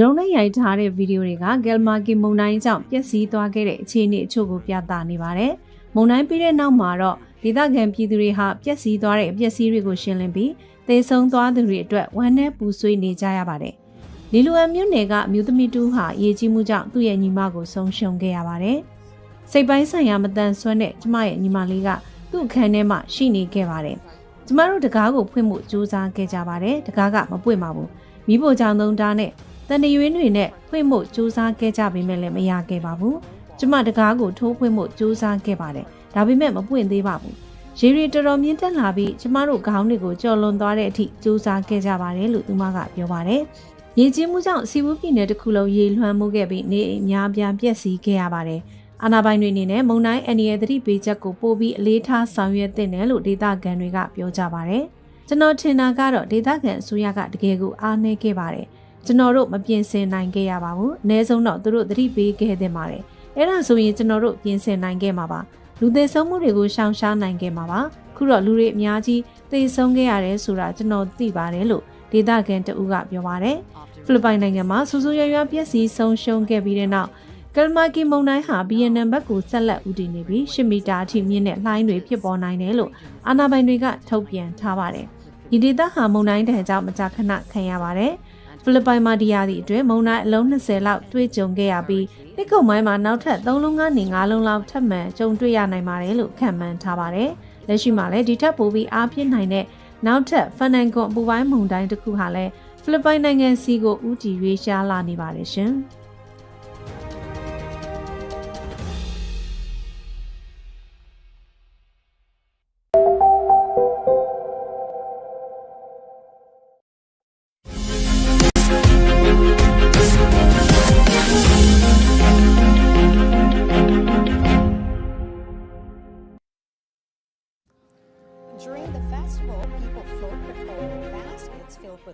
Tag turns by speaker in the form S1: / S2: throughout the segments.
S1: ဒရုန်းနဲ့ရိုက်ထားတဲ့ဗီဒီယိုတွေကဂယ်မာကီမုန်တိုင်းကြောင့်ပျက်စီးသွားခဲ့တဲ့အခြေအနေအချို့ကိုပြသနေပါတယ်။မုန်တိုင်းပြီးတဲ့နောက်မှာတော့ဒေသခံပြည်သူတွေဟာပျက်စီးသွားတဲ့အပျက်စီးတွေကိုရှင်းလင်းပြီးသေဆုံးသွားသူတွေအတွက်ဝမ်းနည်းပူဆွေးနေကြရပါတယ်။လီလူအန်မြို့နယ်ကအမျိုးသမီးတူဟာရေကြီးမှုကြောင့်သူ့ရဲ့ညီမကိုဆုံးရှုံးခဲ့ရပါတယ်။စိတ်ပိုင်းဆိုင်ရာမတန်ဆွမ်းတဲ့ကျမရဲ့ညီမလေးကသူ့အခန်းထဲမှာရှိနေခဲ့ပါတယ်။ကျမတို့တကားကိုဖွင့်မှုစူးစမ်းခဲ့ကြပါတယ်။တကားကမပွင့်ပါဘူး။မိဖို့ကြောင့်သုံးတားနဲ့ တန်တရွေးတွေနဲ့ဖွင့်မှုစူးစမ်းခဲ့ကြပေမဲ့လည်းမရခဲ့ပါဘူး။ကျမတကားကိုထိုးဖွင့်မှုစူးစမ်းခဲ့ပါတယ်။ဒါပေမဲ့မပွင့်သေးပါဘူး။ရေရီတော်တော်မြင့်တက်လာပြီးကျမတို့ခေါင်းတွေကိုကြော်လွန်သွားတဲ့အထိစူးစမ်းခဲ့ကြပါတယ်လို့သူမကပြောပါတယ်။ရေကြီးမှုကြောင့်စီဝူးပြည်နယ်တစ်ခုလုံးရေလွှမ်းမှုခဲ့ပြီးနေအိမ်များပြားပျက်စီးခဲ့ရပါတယ်။အာနာပိုင်တွေအနေနဲ့မုံတိုင်းအန်ဒီရဲ့သတိပေးချက်ကိုပို့ပြီးအလေးထားဆောင်ရွက်သင့်တယ်လို့ဒေသခံတွေကပြောကြပါတယ်။ကျွန်တော်ထင်တာကတော့ဒေသခံအစိုးရကတကယ်ကိုအားနည်းခဲ့ပါတယ်။ ကျွန်တော်တို့မပြင်ဆင်နိုင်ခဲ့ရပါဘူး။အနည်းဆုံးတော့သူတို့သတိပေးခဲ့သင့်ပါတယ်။အဲ့ဒါဆိုရင်ကျွန်တော်တို့ပြင်ဆင်နိုင်ခဲ့မှာပါ။လူသေဆုံးမှုတွေကိုရှောင်ရှားနိုင်ခဲ့မှာပါ။ခုတော့လူတွေအများကြီးသေဆုံးခဲ့ရတယ်ဆိုတာကျွန်တော်သိပါတယ်လို့ဒေသခံတအူးကပြောပါတယ်။ဖိလစ်ပိုင်နိုင်ငံမှာဆူဆူရွရွပျက်စီးဆုံးရှုံးခဲ့ပြီးတဲ့နောက်ကယ်မာကီမုန်တိုင်းဟာဗီယက်နမ်ဘက်ကိုဆက်လက်ဦးတည်နေပြီး10မီတာအထိမြင့်တဲ့လှိုင်းတွေဖြစ်ပေါ်နိုင်တယ်လို့အာဏာပိုင်တွေကထုတ်ပြန်ထားပါတယ်။ဒီဒေသဟာမုန်တိုင်းတန်ကြောင့်မကြာခဏခံရပါတယ်။ ဖိလစ်ပိုင်မှာဒီယာသည့်အတွင်းမုန်တိုင်းအလုံး20လောက်တွေ့ကြုံခဲ့ရပြီးနှစ်ကုံမိုင်းမှာနောက်ထပ်3လုံးကနေ5လုံးလောက်ထပ်မံကြုံတွေ့ရနိုင်ပါတယ်လို့ခန့်မှန်းထားပါတယ်။လက်ရှိမှာလည်းဒီထက်ပိုပြီးအားပြင်းနိုင်တဲ့နောက်ထပ်ဖန်နန်ကွန်အပူပိုင်းမုန်တိုင်းတစ်ခုဟာလည်းဖိလစ်ပိုင်နိုင်ငံစီကိုဦးတည်ရွေးရှားလာနေပါတယ်ရှင်။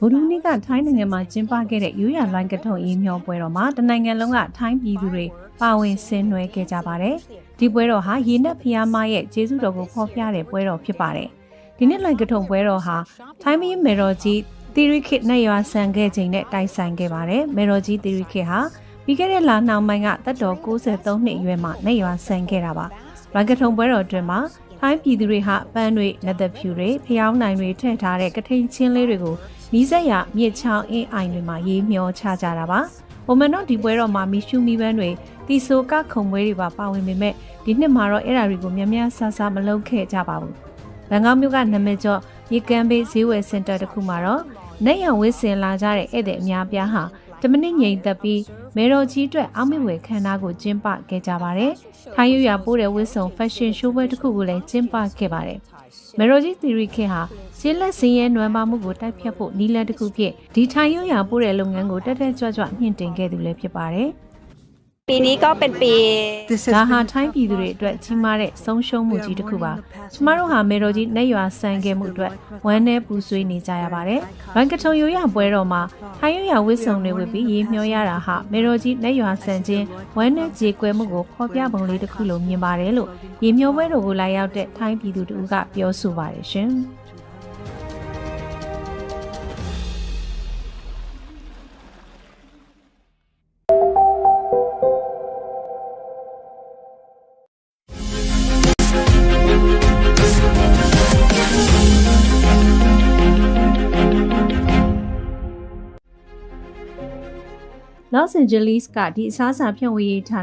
S1: ဗုဒ္ဓနေ့ကထိုင်းနိုင်ငံမှာကျင်းပခဲ့တဲ့ရိုးရာလိုင်းကထုံအေးမျောပွဲတော်မှာတနိုင်ငံလုံးကထိုင်းပြည်သူတွေပါဝင်ဆင်နွှဲခဲ့ကြပါတယ်။ဒီပွဲတော်ဟာရေနက်ဖျားမရဲ့ကျေးဇူးတော်ကိုဖော်ပြတဲ့ပွဲတော်ဖြစ်ပါတယ်။ဒီနှစ်လိုင်းကထုံပွဲတော်ဟာထိုင်းမင်းမေတော်ကြီးတီရီခစ်နဲ့ရွာဆန်ခဲ့ချိန်နဲ့တိုက်ဆိုင်ခဲ့ပါတယ်။မေတော်ကြီးတီရီခစ်ဟာပြီးခဲ့တဲ့လနှောင်းပိုင်းကတက်တော်63နှစ်အရွယ်မှာနဲ့ရွာဆန်ခဲ့တာပါ။လိုင်းကထုံပွဲတော်အတွင်းမှာ ထိုင်းပြည်သူတွေဟာပန်းတွေလက်သက်ဖြူတွေဖျောင်းနိုင်တွေထည့်ထားတဲ့ကထိန်ချင်းလေးတွေကိုမိဆက်ရမြစ်ချောင်းအင်းအိုင်တွေမှာရေးမျောချကြတာပါ။ပုံမှန်တော့ဒီပွဲတော်မှာမီရှူမီပန်းတွေတီဆိုကခုံပွဲတွေပါပါဝင်ပေမဲ့ဒီနှစ်မှာတော့အဲ့ဓာတွေကိုများများဆဆမလုပ်ခဲ့ကြပါဘူး။ဘန်ကောက်မြို့ကနာမည်ကျော်ရေကန်ဘေးဈေးဝယ်စင်တာတစ်ခုမှာတော့နိုင်ရောင်ဝစ်စင်လာကြတဲ့ဧည့်သည်အများပြားဟာ တမနစ်ငိန်သက်ပြီးမေတော်ကြီးအတွက်အောက်မေ့ဝယ်ခန်းသားကိုကျင်းပခဲ့ကြပါတယ်။ထိုင်းရွာပိုးတဲ့ဝစ်စုံ fashion show ပွဲတစ်ခုကိုလည်းကျင်းပခဲ့ပါတယ်။မေတော်ကြီးသီရီခေဟာရှင်းလက်စင်းရဲနွမ်းပါမှုကိုတိုက်ဖြတ်ဖို့နီလန်တစ်ခုဖြစ်ဒီထိုင်းရွာပိုးတဲ့လုပ်ငန်းကိုတက်တက်ကြွကြွမြင့်တင်ခဲ့သူလည်းဖြစ်ပါတယ်။
S2: ปีนี้ก็เป็นปี
S1: ဒါဟာထိုင်းပြည်သူတွေအတွက်ကြီးမားတဲ့ဆုံးရှုံးမှုကြီးတစ်ခုပါကျမတို့ဟာမေတော်ကြီးနဲ့ရွာဆန်ခဲ့မှုအတွက်ဝမ်းနည်းပူဆွေးနေကြရပါတယ်ဘန်ကထုံရိုးရပွဲတော်မှာထိုင်းရွာဝစ်စုံတွေဝစ်ပြီးရေမျောရတာဟာမေတော်ကြီးနဲ့ရွာဆန်ခြင်းဝမ်းနည်းကြေကွဲမှုကိုဖော်ပြပုံလေးတစ်ခုလိုမြင်ပါတယ်လို့ရေမျောပွဲတော်ကိုလာရောက်တဲ့ထိုင်းပြည်သူတို့ကပြောဆိုပါတယ်ရှင် Los Angeles ကဒီအစားအစာဖြန့်ဝေရေးဌာန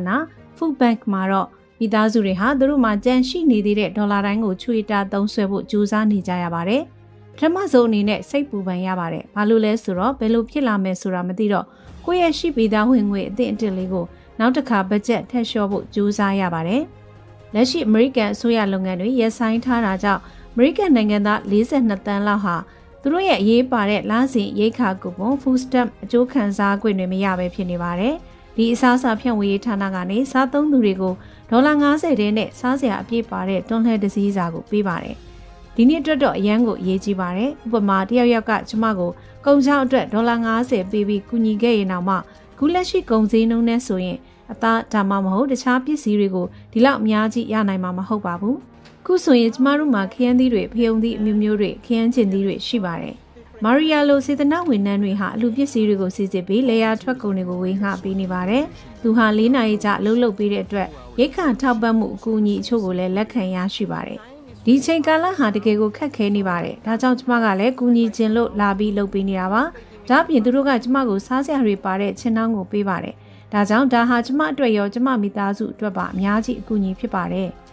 S1: Food Bank မှာတော့မိသားစုတွေဟာသူတို့မှာကြန့်ရှိနေသေးတဲ့ဒေါ်လာတိုင်းကိုချွေတာသုံးဆွဲဖို့ကြိုးစားနေကြရပါတယ်။ပထမဆုံးအနေနဲ့စိတ်ပူပန်ရပါတယ်။ဘာလို့လဲဆိုတော့ဘယ်လိုဖြစ်လာမယ်ဆိုတာမသိတော့ကိုယ့်ရဲ့ရှိပြီးသားဝင်ငွေအသင့်အတင့်လေးကိုနောက်တစ်ခါဘတ်ဂျက်ထည့်လျှော့ဖို့ကြိုးစားရပါတယ်။လက်ရှိ American အစိုးရလုပ်ငန်းတွေရပ်ဆိုင်းထားတာကြောင့် American နိုင်ငံသား42တန်းလောက်ဟာ သူတို့ရဲ့အရေးပါတဲ့လစဉ်ရိတ်ခါကူပွန် food stamp အကျိုးခံစား권တွေမရဘဲဖြစ်နေပါတယ်။ဒီအစားအစာဖြန့်ဝေရေးဌာနကနေစားသုံးသူတွေကိုဒေါ်လာ90တဲနဲ့စားစရာအပြည့်ပါတဲ့တွန်းလှဲတစ်စည်းစာကိုပေးပါတယ်။ဒီနေ့အတွက်တော့အရန်ကိုအရေးကြီးပါတယ်။ဥပမာတယောက်ယောက်ကကျမကိုကုန်ချောင်းအတွက်ဒေါ်လာ90ပေးပြီးကူညီခဲ့ရင်တော့မှခုလက်ရှိကုန်စည်နှုန်းနဲ့ဆိုရင်အသားဒါမှမဟုတ်တခြားပစ္စည်းတွေကိုဒီလောက်အများကြီးရနိုင်မှာမဟုတ်ပါဘူး။ ခုဆိုရင်ကျမတို့မှာခရမ်းသီးတွေဖယုံသီးအမျိုးမျိုးတွေခရမ်းကျင်သီးတွေရှိပါတယ်မာရီယာလိုစေတနာဝန်ထမ်းတွေဟာအလူပစ္စည်းတွေကိုစီစစ်ပြီးလေယာထွက်ကုန်တွေကိုဝေငှပေးနေပါတယ်။သူဟာ၄နာရီကြာအလုပ်လုပ်ပြီးတဲ့အတွက်ရိတ်ခါထောက်ပံ့မှုအကူအညီအချို့ကိုလည်းလက်ခံရရှိပါတယ်။ဒီချိန်ကာလဟာတကယ်ကိုခက်ခဲနေပါတယ်။ဒါကြောင့်ကျမကလည်းကူညီခြင်းလို့လာပြီးလုပ်ပေးနေတာပါ။ဒါ့အပြင်သူတို့ကကျမကိုစားစရာတွေပါတဲ့ချင်းနှောင်းကိုပေးပါတယ်။ဒါကြောင့်ဒါဟာကျမအတွက်ရောကျမမိသားစုအတွက်ပါအများကြီးအကူအညီဖြစ်ပါတယ်။။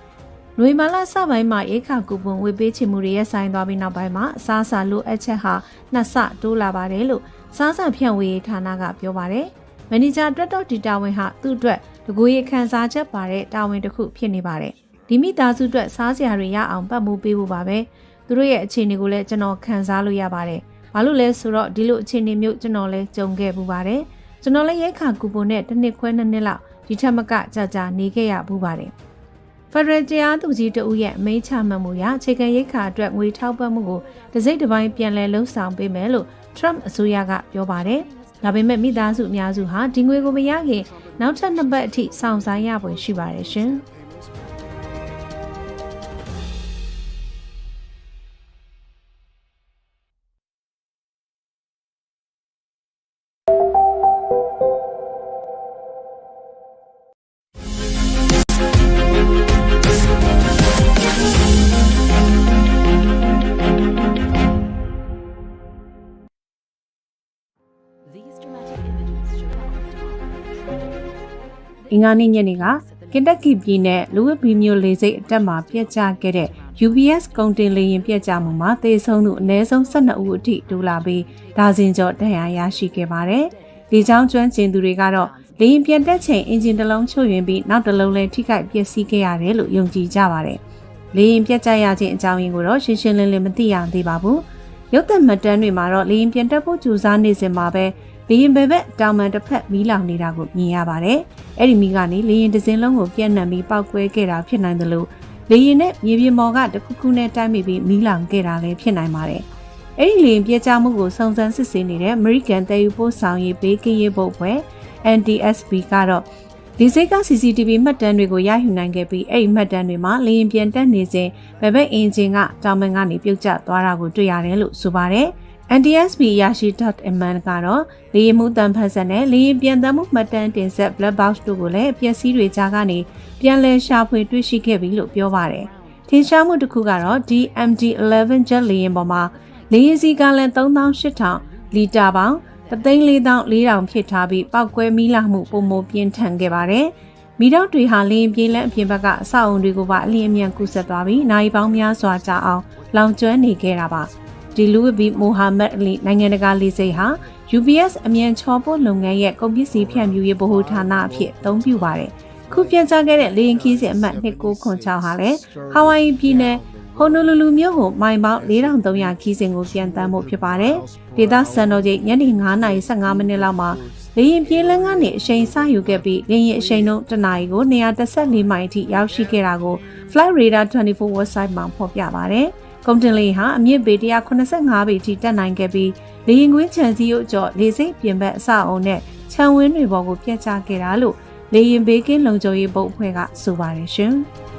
S1: လွေမာလာစပိုင်းမှာရိခါကူပွန်ဝေပေးချင်မှုတွေရဲ့ဆိုင်သွားပြီးနောက်ပိုင်းမှာအစားအစာလိုအပ်ချက်ဟာနှစ်ဆတိုးလာပါတယ်လို့စားစာဖြန့်ဝေရေးဌာနကပြောပါတယ်။မန်နေဂျာအတွက်တော့ဒီတာဝန်ဟာသူ့အတွက်တကူရေခန်းစားချက်ပါတဲ့တာဝန်တစ်ခုဖြစ်နေပါတယ်။ဒီမိသားစုအတွက်စားစရာတွေရအောင်ပတ်မှုပေးဖို့ပါပဲ။သူတို့ရဲ့အခြေအနေကိုလည်းကျွန်တော်ခံစားလို့ရပါတယ်။ဘာလို့လဲဆိုတော့ဒီလိုအခြေအနေမျိုးကျွန်တော်လည်းကြုံခဲ့ပူပါတယ်။ကျွန်တော်လည်းရိခါကူပွန်နဲ့တစ်နှစ်ခွဲနှစ်နှစ်လောက်ဒီထက်မကကြာကြာနေခဲ့ရပူပါတယ်။ ဖရယ်တရားသူကြီးတဦးရဲ့အမိန့်ချမှတ်မှုအရအခြေခံရိတ်ခါအတွက်ငွေထောက်ပံ့မှုကိုတစိမ့်တစ်ပိုင်းပြန်လည်လှုပ်ဆောင်ပေးမယ်လို့ Trump အစိုးရကပြောပါတယ်။ဒါပေမဲ့မိသားစုအများစုဟာဒီငွေကိုမရခင်နောက်ထပ်နှစ်ပတ်အထိစောင့်ဆိုင်းရပွင့်ရှိပါတယ်ရှင်။ အင်္ဂါနေ့ညနေကကင်တက်ကီပြည်နယ်လူဝစ်ဘီမျိုးလေဆိပ်အတက်မှာပြက်ကျခဲ့တဲ့ UBS ကုန်တင်လေယာဉ်ပြက်ကျမှုမှာသေဆုံးသူအနည်းဆုံး12ဦးအထိတိုးလာပြီးဒါဇင်ကျော်ဒဏ်ရာရရှိခဲ့ပါတယ်။ဒီကြောင့်ကျွမ်းကျင်သူတွေကတော့လေယာဉ်ပြန်တက်ချိန်အင်ဂျင်တစ်လုံးချုပ်ယွင်းပြီးနောက်တစ်လုံးလည်းထိခိုက်ပျက်စီးခဲ့ရတယ်လို့ယုံကြည်ကြပါတယ်။လေယာဉ်ပြက်ကျရခြင်းအကြောင်းရင်းကိုတော့ရှင်းရှင်းလင်းလင်းမသိရသေးပါဘူး။ရုပ်သံမှတ်တမ်းတွေမှာတော့လေယာဉ်ပြန်တက်ဖို့ကြိုးစားနေစဉ်မှာပဲ လေရင်ဘယ်ဘက်တောင်မှန်တစ်ဖက်မီးလောင်နေတာကိုမြင်ရပါတယ်။အဲ့ဒီမီးကနေလေရင်တစ်စင်းလုံးကိုပြန့်နှံ့ပြီးပောက်ကွဲခဲ့တာဖြစ်နိုင်တယ်လို့လေရင်နဲ့မြေပြင်ပေါ်ကတခုခုနဲ့တိုက်မိပြီးမီးလောင်ခဲ့တာလည်းဖြစ်နိုင်ပါတယ်။အဲ့ဒီလေရင်ပြကြမှုကိုစုံစမ်းစစ်ဆေးနေတဲ့ American တည်ယူပို့ဆောင်ရေးဘေးကင်းရေးဘုတ်ဖွဲ့ NTSB ကတော့ဒီစိတ်က CCTV မှတ်တမ်းတွေကိုရယူနိုင်ခဲ့ပြီးအဲ့ဒီမှတ်တမ်းတွေမှာလေရင်ပြန်တက်နေစဉ်ဘယ်ဘက်အင်ဂျင်ကတောင်ပန်ကနေပြုတ်ကျသွားတာကိုတွေ့ရတယ်လို့ဆိုပါတယ်။ NTSB ရရှိ .mn ကတော့လေယာဉ်မှုတန်ဖတ်ဆက်နဲ့လေယာဉ်ပြန်တမ်းမှုမှတ်တမ်းတင်ဆက် black box တို့ကိုလည်းပျက်စီးတွေကြားကနေပြန်လည်ရှာဖွေတွေ့ရှိခဲ့ပြီလို့ပြောပါတယ်။ထင်ရှားမှုတစ်ခုကတော့ DMD11 jet လေယာဉ်ပေါ်မှာလေယာဉ်စီကလန်3800လီတာပေါင်း3,400ဖြစ်ထားပြီးပောက်ကွဲမီးလောင်မှုပုံမပြင်းထန်ခဲ့ပါတယ်။မိတော့တွေဟာလေရင်ပြေးလန့်အပြင်ဘက်ကအဆောက်အုံတွေကိုပါအလင်းအမြန်ကူးဆက်သွားပြီးနိုင်ပေါင်းများစွာကြာအောင်လောင်ကျွမ်းနေခဲ့တာပါ။ ဒီလူဝဘီမိုဟာမက်အလီနိုင်ငံတကာလေဆိပ်ဟာ UBS အမြန်ချောပို့လုပ်ငန်းရဲ့ကုန်ပစ္စည်းဖြန့်ဖြူးရေးဗဟိုဌာနအဖြစ်အသုံးပြုပါတယ်။ခုပြန်ကြားခဲ့တဲ့လေရင်ခီးစဉ်အမှတ်2906ဟာလည်းဟာဝိုင်ယီပြည်နယ်ဟိုနိုလူလူမြို့ကိုမိုင်ပေါင်း4300ခီးစဉ်ကိုပြန်တမ်းဖို့ဖြစ်ပါတယ်။ဒေသစံတော်ချိန်ညနေ9:15မိနစ်လောက်မှာလေရင်ပြေးလန်းကနေအရှိန်စယူခဲ့ပြီးလေရင်အရှိန်နှုန်းတနာရီကို114မိုင်အထိရောက်ရှိခဲ့တာကို Flight Radar 24 website မှာဖော်ပြပါတယ်။ ကုန်တင်လေဟာအမြင့်ပေ185ပေထိတက်နိုင်ခဲ့ပြီးလေရင်ကွင်းခြံစည်းရုပ်ကျော်လေစိတ်ပြင်ဘက်အစအုံနဲ့ခြံဝင်းတွေပေါ်ကိုပြတ်ကျခဲ့တာလို့လေရင်ဘေးကင်းလုံခြုံရေးဘုတ်အဖွဲ့ကဆိုပါတယ်ရှင်။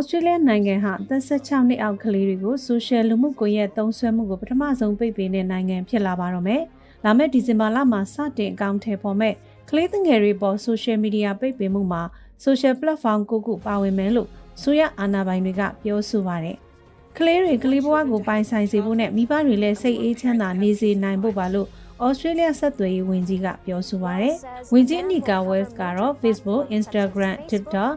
S1: ဩစတြေးလျနိုင်ငံဟာအသက်16နှစ်အောက်ကလေးတွေကိုဆိုရှယ်လူမှုကွန်ရက်သုံးစွဲမှုကိုပထမဆုံးပိတ်ပင်တဲ့နိုင်ငံဖြစ်လာပါတော့မယ်။လာမယ့်ဒီဇင်ဘာလမှာစတင်အကောင့်ထဲပေါ်မဲ့ကလေးငယ်တွေပေါ်ဆိုရှယ်မီဒီယာပိတ်ပင်မှုမှာဆိုရှယ်ပလက်ဖောင်းကိုခုပါဝင်မယ်လို့ဆိုရအာဏာပိုင်တွေကပြောဆိုပါတယ်။ကလေးတွေကလေးဘဝကိုပိုင်ဆိုင်စေဖို့နဲ့မိဘတွေလည်းစိတ်အေးချမ်းသာနေစေနိုင်ဖို့ပါလို့ ဩစတြေးလျဆက်သွယ်ရေးဝန်ကြီးကပြောဆိုပါရယ်။ဝန်ကြီးအနီကာဝဲစ်ကတော့ Facebook, Instagram, TikTok,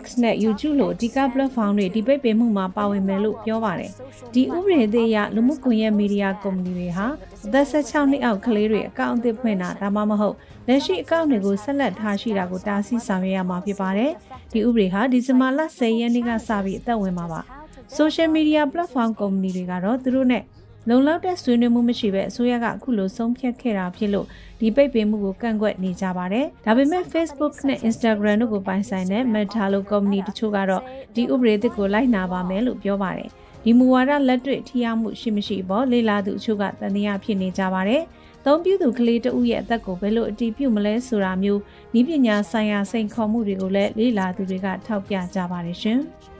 S1: X နဲ့ YouTube လို့အဓိက platform တွေဒီပိတ်ပင်မှုမှာပါဝင်မယ်လို့ပြောပါတယ်။ဒီဥပဒေသစ်အရလူမှုကွန်ရက်မီဒီယာကုမ္ပဏီတွေဟာအသက်16နှစ်အောက်ကလေးတွေအကောင့်အသစ်ဖွင့်တာဒါမှမဟုတ်လက်ရှိအကောင့်တွေကိုဆက်လက်ထားရှိတာကိုတားဆီးဆောင်ရွက်ရမှာဖြစ်ပါတယ်။ဒီဥပဒေဟာဒီဇင်ဘာလ10ရက်နေ့ကစပြီးအသက်ဝင်မှာပါ။ social media platform ကုမ္ပဏီတွေကတော့သူတို့နဲ့ လုံလောက်တဲ့ဆွေးနွေးမှုမရှိဘဲအစိုးရကအခုလိုဆုံးဖြတ်ခဲ့တာဖြစ်လို့ဒီပိတ်ပင်မှုကိုကန့်ကွက်နေကြပါတယ်။ဒါပေမဲ့ Facebook နဲ့ Instagram တို့ကိုပိုင်ဆိုင်တဲ့ Meta လို့ company တချို့ကတော့ဒီဥပဒေသစ်ကိုလိုက်နာပါမယ်လို့ပြောပါတယ်။ဒီမူဝါဒလက်တွေ့ထိရောက်မှုရှိမရှိပေါ်လေ့လာသူအချို့ကတန်တရားဖြစ်နေကြပါတယ်။သုံးပြသူကလေးတဦးရဲ့အသက်ကိုဘယ်လိုအတည်ပြုမလဲဆိုတာမျိုးဤပညာဆိုင်ရာစိန်ခေါ်မှုတွေကိုလည်းလေ့လာသူတွေကထောက်ပြကြပါတယ်ရှင်။